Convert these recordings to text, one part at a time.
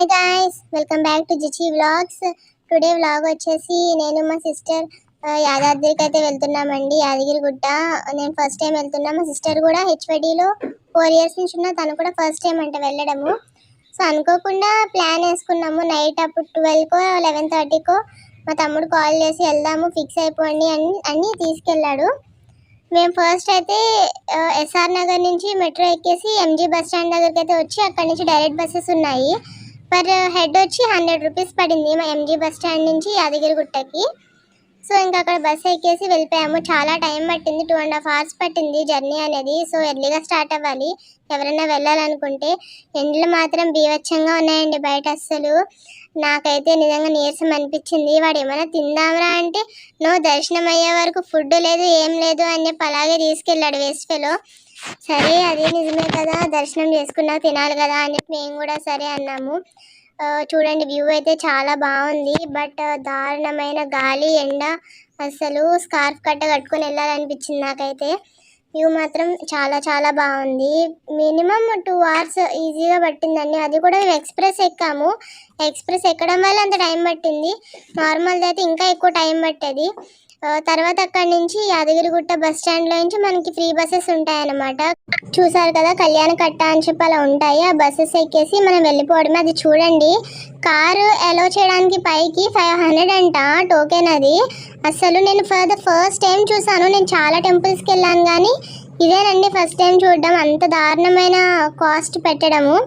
Guys welcome back to జిచి vlogs today vlog వచ్చేసి నేను మా సిస్టర్ యాదాద్రికి అయితే వెళ్తున్నామండి యాదగిరి గుట్ట నేను ఫస్ట్ టైం వెళ్తున్నా. మా సిస్టర్ కూడా హెచ్వడిలో ఫోర్ ఇయర్స్ నుంచి ఉన్న. తను కూడా ఫస్ట్ టైం అంట వెళ్ళడము. సో అనుకోకుండా ప్లాన్ వేసుకున్నాము. నైట్ అప్పుడు ట్వెల్వ్కో లెవెన్ థర్టీకో మా తమ్ముడు కాల్ చేసి వెళ్దాము ఫిక్స్ అయిపోండి అని అని తీసుకెళ్ళాడు. మేము ఫస్ట్ అయితే ఎస్ఆర్ నగర్ నుంచి మెట్రో ఎక్కేసి ఎంజీ బస్ స్టాండ్ దగ్గరికి అయితే వచ్చి అక్కడ నుంచి డైరెక్ట్ బస్సెస్ ఉన్నాయి. పర్ హెడ్ వచ్చి హండ్రెడ్ రూపీస్ పడింది మా ఎంజీ బస్ స్టాండ్ నుంచి యాదగిరిగుట్టకి. సో ఇంకా అక్కడ బస్ ఎక్కేసి వెళ్ళిపోయాము. చాలా టైం పట్టింది టూ అండ్ హాఫ్ అవర్స్ పట్టింది జర్నీ అనేది. సో ఎర్లీగా స్టార్ట్ అవ్వాలి. ఎవరైనా వెళ్ళాలనుకుంటే ఎండలు మాత్రం బీవచ్చంగా ఉన్నాయండి బయట అస్సలు. నాకైతే నిజంగా నీరసం అనిపించింది. వాడు ఏమైనా తిందామరా అంటే నో దర్శనం అయ్యే వరకు ఫుడ్ లేదు ఏం లేదు అని చెప్పి అలాగే తీసుకెళ్ళాడు వేస్ట్ ఫెలో. సరే అదే నిజమే కదా. దర్శనం చేసుకున్నా తినాలి కదా అని చెప్పి మేము కూడా సరే అన్నాము. చూడండి వ్యూ అయితే చాలా బాగుంది. బట్ దారుణమైన గాలి ఎండ అసలు స్కార్ఫ్ కట్ట కట్టుకొని వెళ్ళాలనిపించింది నాకైతే. వ్యూ మాత్రం చాలా చాలా బాగుంది. మినిమం టూ అవర్స్ ఈజీగా పట్టిందండి. అది కూడా మేము ఎక్స్ప్రెస్ ఎక్కాము. ఎక్స్ప్రెస్ ఎక్కడం వల్ల అంత టైం పట్టింది. నార్మల్ది అయితే ఇంకా ఎక్కువ టైం పట్టేది. తర్వాత అక్కడి నుంచి యాదగిరిగుట్ట బస్ స్టాండ్లో నుంచి మనకి ఫ్రీ బస్సెస్ ఉంటాయన్నమాట. చూసారు కదా కళ్యాణ కట్ట అని చెప్పి అలా ఉంటాయి. ఆ బస్సెస్ ఎక్కేసి మనం వెళ్ళిపోవడమే. అది చూడండి కారు అలో చేయడానికి పైకి ఫైవ్ హండ్రెడ్ అంట టోకెన్ అది. అసలు నేను ఫర్ ద ఫస్ట్ టైం చూసాను. నేను చాలా టెంపుల్స్కి వెళ్ళాను కానీ ఇదేనండి ఫస్ట్ టైం చూడడం. అంత దారుణమైన కాస్ట్ పెట్టడము.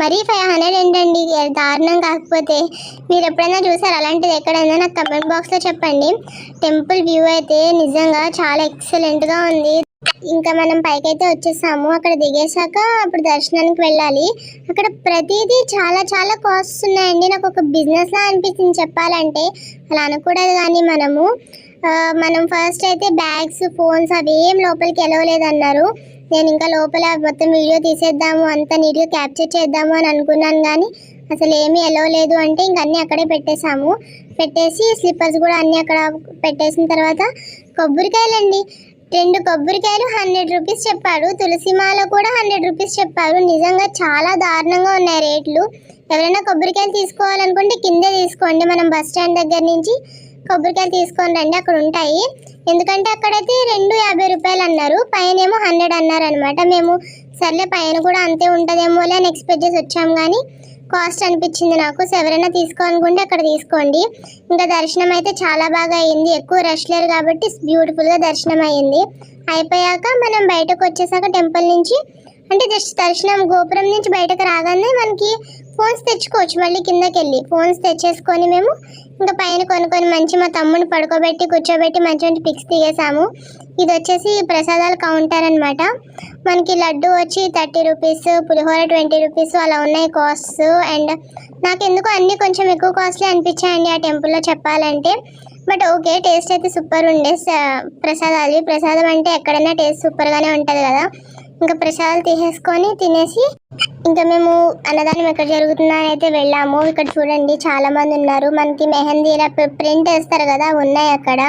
మరీ ఫైవ్ హండ్రెడ్ ఏంటండి? దారుణం కాకపోతే మీరు ఎప్పుడైనా చూసారు? అలాంటిది ఎక్కడైనా నాకు కమెంట్ బాక్స్లో చెప్పండి. టెంపుల్ వ్యూ అయితే నిజంగా చాలా ఎక్సలెంట్గా ఉంది. ఇంకా మనం పైకైతే వచ్చేసాము. అక్కడ దిగేశాక అప్పుడు దర్శనానికి వెళ్ళాలి. అక్కడ ప్రతిదీ చాలా చాలా కాస్ట్స్ ఉన్నాయండి. నాకు ఒక బిజినెస్ లా అనిపించింది చెప్పాలంటే. అలా అనకూడదు కానీ మనము. మనం ఫస్ట్ అయితే బ్యాగ్స్ ఫోన్స్ అవి ఏం లోపలికి వెళ్ళలేదన్నారు నేను ఇంకా లోపల మొత్తం వీడియో తీసేద్దాము అంత నీట్గా క్యాప్చర్ చేద్దాము అని అనుకున్నాను కానీ అసలు ఏమీ లేదు అంటే ఇంక అన్నీ అక్కడే పెట్టేశాము. పెట్టేసి స్లిప్పర్స్ కూడా అన్నీ అక్కడ పెట్టేసిన తర్వాత కొబ్బరికాయలండి. రెండు కొబ్బరికాయలు హండ్రెడ్ రూపీస్ చెప్పాడు. తులసిమాల కూడా హండ్రెడ్ రూపీస్ చెప్పారు నిజంగా చాలా దారుణంగా ఉన్నాయి రేట్లు. ఎవరైనా కొబ్బరికాయలు తీసుకోవాలనుకుంటే కిందే తీసుకోండి. మనం బస్ స్టాండ్ దగ్గర నుంచి కొబ్బరికాయలు తీసుకొని రండి. అక్కడ ఉంటాయి. ఎందుకంటే అక్కడైతే రెండు యాభై రూపాయలు అన్నారు పైన ఏమో హండ్రెడ్ అన్నారు అనమాట మేము సర్లే పైన కూడా అంతే ఉంటుందేమోలే అని ఎక్స్పెక్ట్ చేసి వచ్చాం కానీ కాస్ట్ అనిపించింది నాకు. సో ఎవరైనా తీసుకోవాలనుకుంటే అక్కడ తీసుకోండి. ఇంకా దర్శనం అయితే చాలా బాగా అయింది. ఎక్కువ రష్ లేరు కాబట్టి బ్యూటిఫుల్గా దర్శనం అయింది అయిపోయాక మనం బయటకు వచ్చేసాక టెంపుల్ నుంచి అంటే జస్ట్ దర్శనం గోపురం నుంచి బయటకు రాగానే మనకి ఫోన్స్ తెచ్చుకోవచ్చు. మళ్ళీ కిందకి వెళ్ళి ఫోన్స్ తెచ్చేసుకొని మేము ఇంకా పైన కొనుక్కొని మంచి మా తమ్ముని పడుకోబెట్టి కూర్చోబెట్టి మంచి మంచి పిక్స్ దిగేసాము ఇది వచ్చేసి ప్రసాదాల కౌంటర్ అన్నమాట. మనకి లడ్డు వచ్చి థర్టీ రూపీస్ పులిహోర ట్వంటీ రూపీస్ అలా ఉన్నాయి కాస్ట్స్. అండ్ నాకు ఎందుకు అన్నీ కొంచెం ఎక్కువ కాస్ట్లీ అనిపించాయండి ఆ టెంపుల్లో చెప్పాలంటే. బట్ ఓకే టేస్ట్ అయితే సూపర్ ఉండే ప్రసాదాలు. ప్రసాదం అంటే ఎక్కడైనా టేస్ట్ సూపర్గానే ఉంటుంది కదా. ఇంకా ప్రసాదాలు తీసేసుకొని తినేసి ఇంకా మేము అన్నదానం ఎక్కడ జరుగుతుందని అయితే వెళ్ళాము. ఇక్కడ చూడండి చాలా మంది ఉన్నారు. మనకి మెహందీ ఇలా ప్రింట్ వేస్తారు కదా ఉన్నాయి అక్కడ.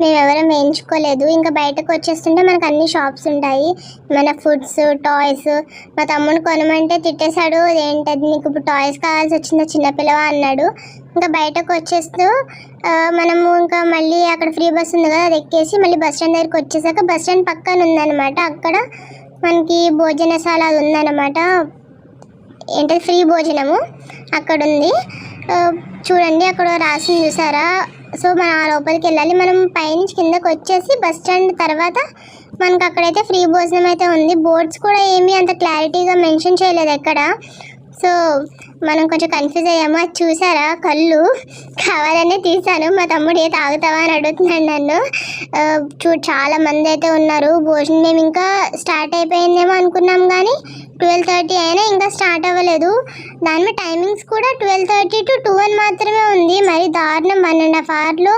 మేము ఎవరం వేయించుకోలేదు. ఇంకా బయటకు వచ్చేస్తుంటే మనకు అన్ని షాప్స్ ఉంటాయి. మన ఫుడ్స్ టాయ్స్. మా తమ్ముడు కొనమంటే తిట్టేశాడు. ఏంటది నీకు ఇప్పుడు టాయ్స్ కావాల్సి వచ్చిందా? చిన్నపిల్లవా అన్నాడు. ఇంకా బయటకు వచ్చేస్తూ మనము ఇంకా మళ్ళీ అక్కడ ఫ్రీ బస్ ఉంది కదా అది ఎక్కేసి మళ్ళీ బస్ స్టాండ్ దగ్గరికి వచ్చేసాక బస్ స్టాండ్ పక్కన ఉందన్నమాట అక్కడ మనకి భోజనశాల అది ఉందన్నమాట. ఏంటది? ఫ్రీ భోజనము. అక్కడ ఉంది చూడండి అక్కడ రాసింది చూసారా? సో మనం ఆ లోపలికి వెళ్ళాలి. మనం పైనుంచి కిందకి వచ్చేసి బస్ స్టాండ్ తర్వాత మనకు అక్కడైతే ఫ్రీ భోజనం అయితే ఉంది. బోర్డ్స్ కూడా ఏమీ అంత క్లారిటీగా మెన్షన్ చేయలేదు ఎక్కడ. సో మనం కొంచెం కన్ఫ్యూజ్ అయ్యాము? అది చూసారా కళ్ళు కావాలనే తీసాను మా తమ్ముడు ఏ తాగుతావా అని అడుగుతున్నాడు నన్ను. చూ చాలా మంది అయితే ఉన్నారు. భోజనం మేము ఇంకా స్టార్ట్ అయిపోయిందేమో అనుకున్నాం కానీ ట్వెల్వ్ థర్టీ అయినా ఇంకా స్టార్ట్ అవ్వలేదు. దాని మీద టైమింగ్స్ కూడా ట్వెల్వ్ థర్టీ టు టూ అని మాత్రమే ఉంది. మరి దారుణం. వన్ అండ్ హాఫ్ అవర్లో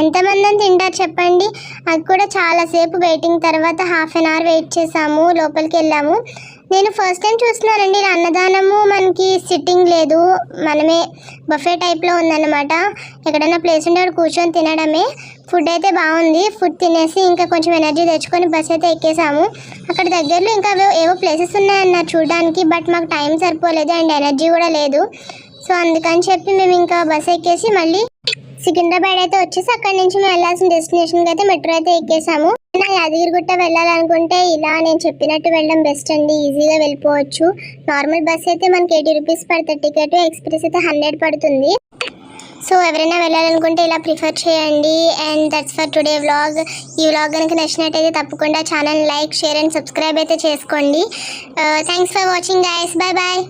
ఎంతమంది అని తింటారు చెప్పండి? అది కూడా చాలాసేపు వెయిటింగ్ తర్వాత హాఫ్ అన్ అవర్ వెయిట్ చేసాము. లోపలికి వెళ్ళాము. నేను ఫస్ట్ టైం చూస్తున్నానండి. అన్నదానము మనకి సిట్టింగ్ లేదు. మనమే బఫే టైప్లో ఉందన్నమాట. ఎక్కడైనా ప్లేస్ ఉంటే అక్కడ కూర్చొని తినడమే. ఫుడ్ అయితే బాగుంది. ఫుడ్ తినేసి ఇంకా కొంచెం ఎనర్జీ తెచ్చుకొని బస్ అయితే ఎక్కేసాము. అక్కడ దగ్గరలో ఇంకా ఏవో- ప్లేసెస్ ఉన్నాయన్నారు చూడడానికి బట్ మాకు టైం సరిపోలేదు అండ్ ఎనర్జీ కూడా లేదు. సో అందుకని చెప్పి మేము ఇంకా బస్ ఎక్కేసి మళ్ళీ సికింద్రాబాద్ అయితే వచ్చేసి అక్కడ నుంచి మేము వెళ్ళాల్సిన డెస్టినేషన్కి అయితే మెట్రో అయితే ఎక్కేసాము. యాదగిరిగుట్ట వెళ్ళాలనుకుంటే ఇలా నేను చెప్పినట్టు వెళ్ళడం బెస్ట్ అండి. ఈజీగా వెళ్ళిపోవచ్చు. నార్మల్ బస్ అయితే మనకి ఎయిటీ రూపీస్ పడుతుంది. టికెట్ ఎక్స్ప్రెస్ అయితే హండ్రెడ్ పడుతుంది. సో ఎవరైనా వెళ్ళాలనుకుంటే ఇలా ప్రిఫర్ చేయండి. And that's for today vlog ఈ వ్లాగ్ కనుక నచ్చినట్టయితే తప్పకుండా channel like share and subscribe అయితే చేసుకోండి. Thanks for watching guys bye bye